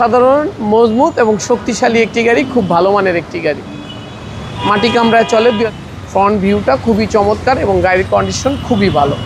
অসাধারণ মজবুত এবং শক্তিশালী একটি গাড়ি খুব ভালো মানের একটি গাড়ি। মাটি কামরায় চলে ফ্রন্ট ভিউটা খুবই চমৎকার এবং গাড়ির কন্ডিশন খুবই ভালো।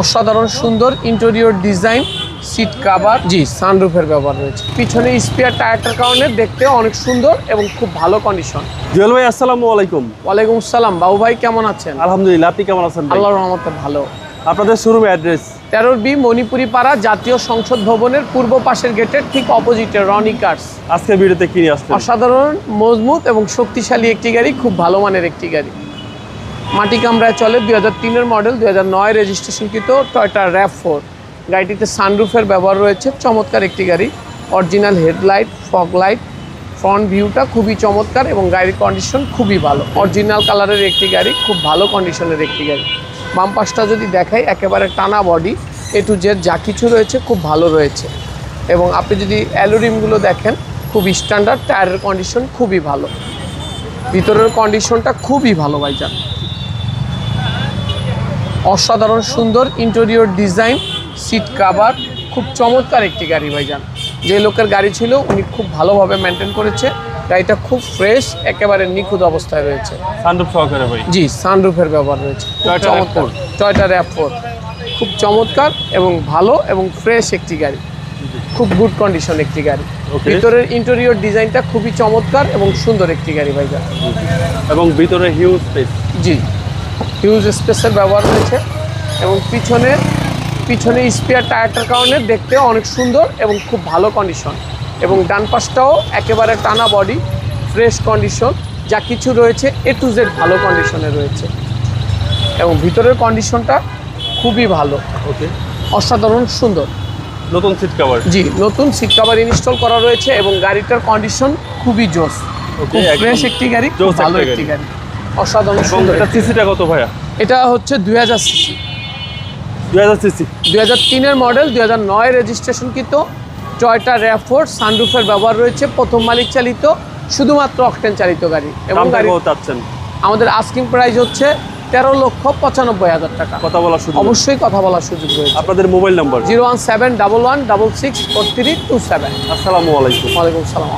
অসাধারণ সুন্দর ইন্টেরিয়র ডিজাইন সিট কাভার জি সানরুফের ব্যবহার রয়েছে। পিছনে স্পিয়ার টায়ারটার কারণে দেখতে অনেক সুন্দর এবং খুব ভালো কন্ডিশন জুয়েল ভাই আসসালামু আলাইকুম। ওয়ালাইকুম আসসালাম। বাবু ভাই কেমন আছেন? আলহামদুলিল্লাহ আপনি কেমন আছেন আল্লাহর রহমতে ভালো। আপনাদের শোরুমে অ্যাড্রেস? তেরোর বি মণিপুরি পাড়া জাতীয় সংসদ ভবনের পূর্ব পাশের গেটের ঠিক অপোজিটে রনি কার্স। আজকে ভিডিওতে কিনে আসছেন অসাধারণ মজবুত এবং শক্তিশালী একটি গাড়ি খুব ভালো মানের একটি গাড়ি। মাটি কামরায় চলে দুই হাজার তিনের মডেল দুই হাজার নয় রেজিস্ট্রেশনকৃত টয়টা র্যাপ ফোর। গাড়িটিতে সানরুফের ব্যবহার রয়েছে চমৎকার একটি গাড়ি। Original headlight fog light front ভিউটা খুবই চমৎকার এবং গাড়ির কন্ডিশন খুবই ভালো। অরিজিনাল কালারের একটি গাড়ি খুব ভালো কন্ডিশনের একটি গাড়ি। বাম পাশটা যদি দেখাই, একেবারে টানা বডি এ টু জেড যা কিছু রয়েছে খুব ভালো রয়েছে। এবং আপনি যদি অ্যালোরিমগুলো দেখেন, খুব স্ট্যান্ডার্ড টায়ারের কন্ডিশন খুবই ভালো। ভিতরের কন্ডিশনটা খুবই ভালো ভাইজান। অসাধারণ সুন্দর ইন্টেরিয়র ডিজাইন সিট কাভার খুব চমৎকার একটি গাড়ি ভাইজান। যে লোকের গাড়ি ছিল উনি খুব ভালোভাবে মেনটেন করেছে। গাড়িটা খুব ফ্রেশ একেবারে নিখুঁত অবস্থায় রয়েছে। সানরুফ সহকারে ভাই? জি সানরুফের ব্যবহার রয়েছে। চমৎকার। টয়টা র্যাপ ফোর খুব চমৎকার এবং ভালো এবং ফ্রেশ একটি গাড়ি। খুব গুড কন্ডিশন একটি গাড়ি. ভিতরের ইন্টেরিয়র ডিজাইনটা খুবই চমৎকার এবং সুন্দর একটি গাড়ি ভাইজান এবং ভিতরে হিউজ স্পেস জি। হিউজ স্পেসের ব্যবহার রয়েছে এবং পিছনে পিছনে স্পেয়ার টায়ারটার কারণে দেখতে অনেক সুন্দর এবং খুব ভালো কন্ডিশন এবং ডান পাশটাও একেবারে টানা বডি ফ্রেশ কন্ডিশন যা কিছু রয়েছে এ টু জেড ভালো কন্ডিশনে রয়েছে। এবং ভিতরের কন্ডিশনটা খুবই ভালো। ওকে অসাধারণ সুন্দর। নতুন সিট কভার জি নতুন সিট কভার ইনস্টল করা রয়েছে এবং গাড়িটার কন্ডিশন খুবই জোস। ফ্রেশ একটি গাড়ি ভালো একটি গাড়ি। অসাধারণ সুন্দর এটা সিসিটা কত ভাইয়া? এটা হচ্ছে দুই হাজার সিসি দুই হাজার সিসি। দুই হাজার তিনের মডেল দুই হাজার নয় রেজিস্ট্রেশনকৃত টয়টা র্যাফোর সানরুফের ব্যবহার রয়েছে প্রথম মালিক চালিত শুধুমাত্র অকটেন চালিত গাড়ি। এবং গাড়ি চাচ্ছেন? আমাদের আস্কিং প্রাইস হচ্ছে তেরো লক্ষ পঁচানব্বই হাজার টাকা। কথা বলার সুযোগ অবশ্যই কথা বলার সুযোগ রয়েছে। আপনাদের mobile number zero one seven double one double six four three two seven. আসসালামু আলাইকুম। ওয়ালাইকুম সালাম